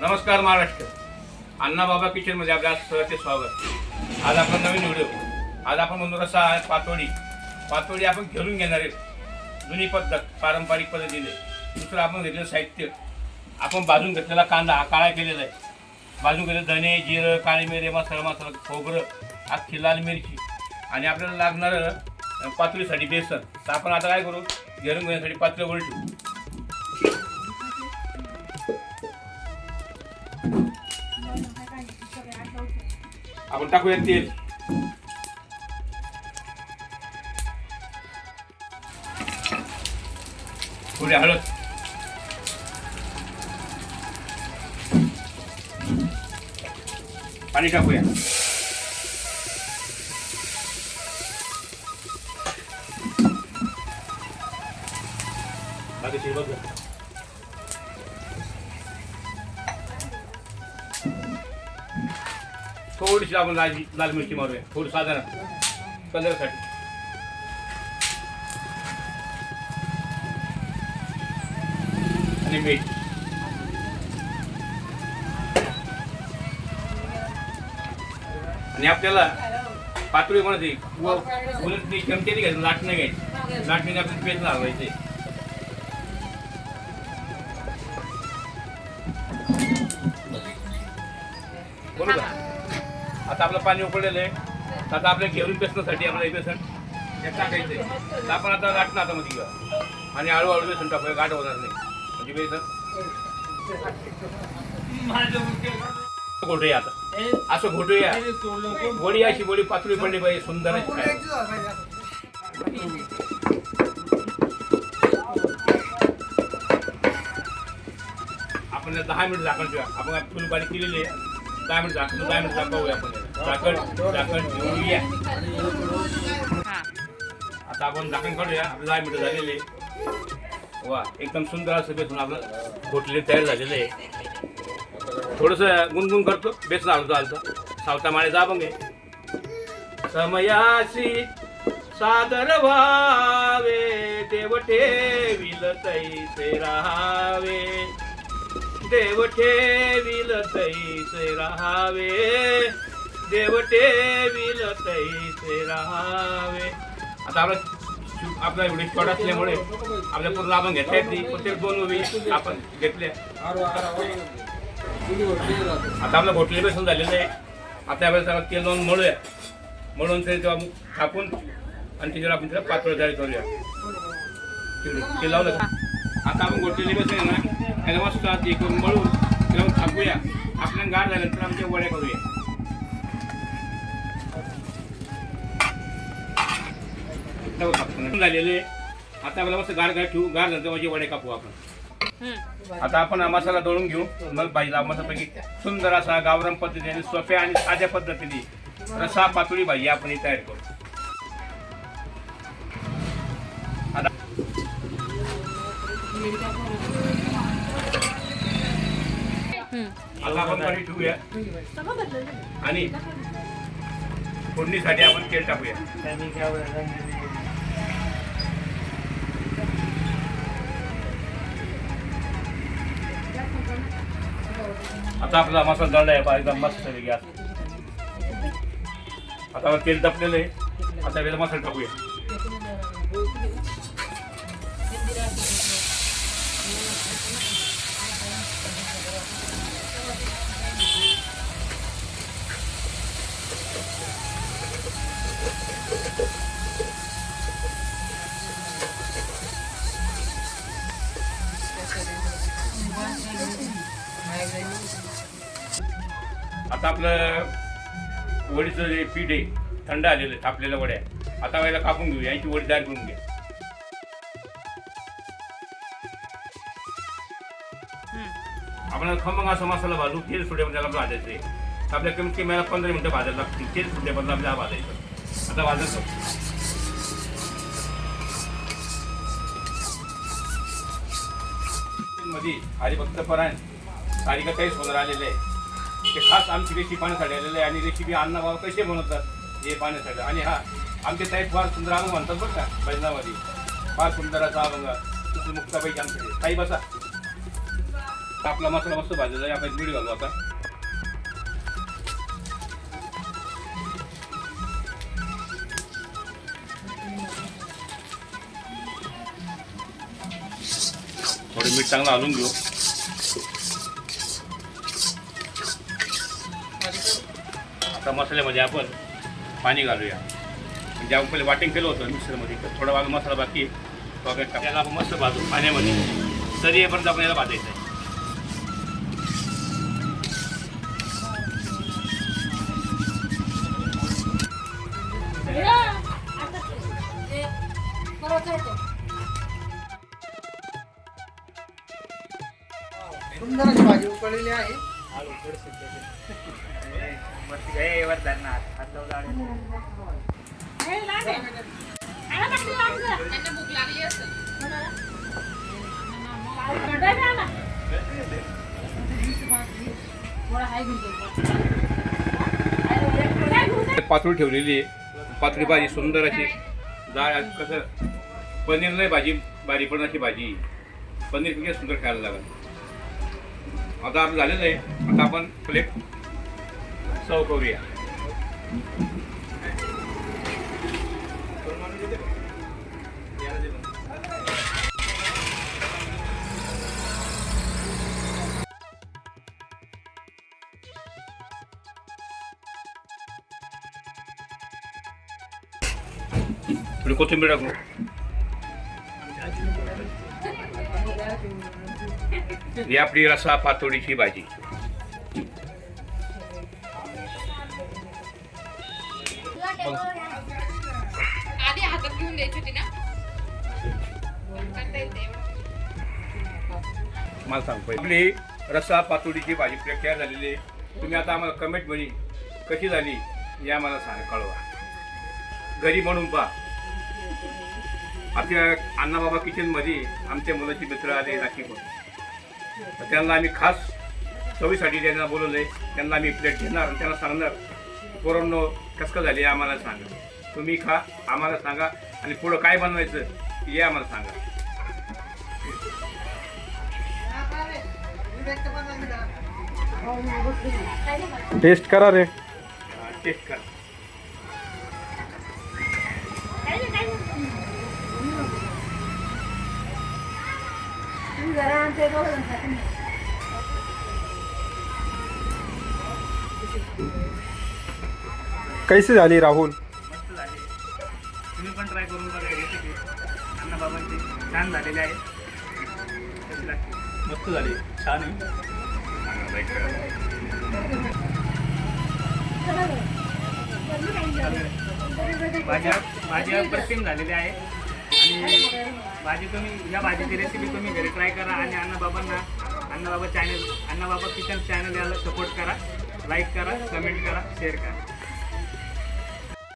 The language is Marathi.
नमस्कार महाराष्ट्र. अण्णा बाबा किचनमध्ये आपल्या सर्वांचे स्वागत. आज आपण नवीन व्हिडिओ आज आपण म्हणतो रसा आहे पातोडी. पातोडी आपण घेऊन घेणार आहे जुनी पद्धत पारंपरिक पद्धतीने. दुसरं आपण घेतलेलं साहित्य. आपण भाजून घेतलेला कांदा हा काळा केलेला आहे. भाजून घेतलं धने जिरं काळी मिरे मसाला मसाला खोबरं अख्खी लाल मिरची. आणि आपल्याला लागणारं अं, पातळीसाठी बेसन. तर आपण आता काय करू? घेऊन घेण्यासाठी पातळी वर आपण टाकूया तेल थोडी हळद पाणी टाकूया बाकीचे बघ थोडीशी आपण लाल लाल मिरची मारूया थोडी साधारण. कलरसाठी आणि मीठ. आणि आपल्याला पातळी म्हणते व उलट ती घ्यायचं लाटणं घ्यायची. लाटणीने आपण पेज लावायचे. बरोबर? आता आपलं पाणी उकळलेलं आहे. आता आपल्या घेऊन बेसण्यासाठी आपल्याला हे बेसन हे टाकायचं आहे. आपण आता गाठणं आता मध्ये घ्या आणि हळूहळू बेसन टाकूया गाठ होणार नाही. म्हणजे बेसन. घोटूया आता. असं घोटूया. गोडी अशी गोडी पातळी पडली पाहिजे सुंदर आपण दहा मिनिट झाकण ठेवूया. आपण फुलपाणी केलेली आहे. दहा मिनिट झाकण दहा मिनिट झाकवूया आपण. झाकण झाकण ठेवूया आता आपण झाकण काढूया. आपले दहा मिनिटं झालेले आहे. वा एकदम सुंदर असं बेसन आपलं घोटले तयार झालेलं आहे. थोडंसं गुणगुण करतो. बेसन हलतो हलतो सावता माळे जा मग समयासी सादर व्हावे देव ठेविल तैसे राहावे. देव ठेवील तैसे राहावे. देव ठेवील तैसे राहावे. आता आपला आपला एवढी शॉर्ट असल्यामुळे आपल्या पूर्ण आपण घेता येत नाही. प्रत्येक दोन मूवी आपण घेतल्या. आता आपलं घोटले बेसन झालेलं आहे. आता आपल्याला त्याला तेल लावून मळूया. मळून ते तेव्हा टाकून आणि त्याच्यावर आपण त्याला पातळ जाळी करूया. ते लावलं आता आपण घोटलेले बेसन आहे ना त्याला मस्त ते करून मळून त्याला थापूया आपल्याला गार झाल्यानंतर आमच्या वड्या करूया झालेले आता आपल्याला मस्त गार गार ठेवू. गार झालं माझे वडे कापू आपण. आता आपण मसाला दळून घेऊ. मग भाजीला मस्तपैकी सुंदर असा गावरान पद्धतीने सोप्या आणि साध्या पद्धतीने रसा पातळी भाजी आपण ही तयार करू. आता आपण ठेवूया. आणि फोडणीसाठी आपण तेल टाकूया. आता आपला मसाला दळला आहे एकदम मस्त गॅस. आता आपण तेल तपलेलं आहे. आता वेळेला मसाला टाकूया. आता आपलं वडीचं जे पीठ आहे थंड आलेलं आहे थापलेल्या वड्या. आता वेळेला कापून घेऊ यांची वडी तयार करून घ्या आपल्याला खमंग असा मसाला भाजू तेल सुट्यामध्ये त्याला भाजायचं आहे. आपल्या कमीत कमी मला पंधरा मिनिटं भाजायला लागतील. तेल सुट्यापर्यंत आपल्याला भाजायचं आता भाजायचं मध्ये हरिभक्त परायण सारिका काही सोनर आलेले आहे. ते खास आमची रेसिपी पाहण्यासाठी आलेले आहे आणि रेसिपी अण्णा बाबा कसे बनवतात हे पाहण्यासाठी. आणि हा आमचे साहेब फार सुंदर अभंग म्हणतात बरं का भजनामध्ये. फार सुंदर असा अभंग तुझी मुक्ताबाईची आमच्याकडे ताई बसा. आपला मसाला मस्त भाजला या आपण मीठ घालू आता. थोडं मीठ चांगलं हलून घेऊ आता मसाल्यामध्ये आपण पाणी घालूया. म्हणजे आपण पहिले वाटिंग केलं होतं मिक्सरमध्ये तर थोडा भाग मसाला बाकी आहे. तो आपण आपण मस्त भाजू पाण्यामध्ये. तरी येईपर्यंत आपण याला भाजायचं सुंदर अशी भाजी उकळलेली आहे. त्यांना भूक लागली असेल पातळी ठेवलेली आहे. पातळी भाजी सुंदर अशी. जाळ कसं? पनीर नाही भाजी बारी पण अशी भाजी. पनीर किती सुंदर खायला लागत आता आपलं झालेलं आहे आता आपण प्लेट सर्व करूया थोडी कोथिंबीर टाकू ही आपली रसा पातोडीची भाजी. मला सांग आपली रसा पातोडीची भाजी तयार झालेली आहे. तुम्ही आता आम्हाला कमेंटमध्ये कशी झाली हे आम्हाला सांग कळवा. घरी म्हणून पहा. आपल्या अण्णाबाबा किचनमध्ये आमच्या मुलाचे मित्र आले नाशिकहून तर त्यांना आम्ही खास चवीसाठी त्यांना बोलवलं आहे त्यांना आम्ही प्लेट घेणार आणि त्यांना सांगणार. पोरांनो कसं कसं झाली आम्हाला सांगा. तुम्ही खा आम्हाला सांगा. आणि पुढं काय बनवायचं हे आम्हाला सांगा. टेस्ट करा रे. टेस्ट करा. कैसे झाली राहुल? मस्त झाली. तुम्ही पण ट्राय करून बघा रेसिपी अण्णा बाबांची छान झालेली आहे. कशी लागते? मस्त झाली. छान आहे. भाज्या अप्रतिम झालेल्या आहे आणि भाजी तुम्ही या भाजीची रेसिपी तुम्ही घरी ट्राय करा आणि अण्णाबाबांना Annababa channel Annababa kitchen channel याला सपोर्ट करा. लाईक करा कमेंट करा शेअर करा.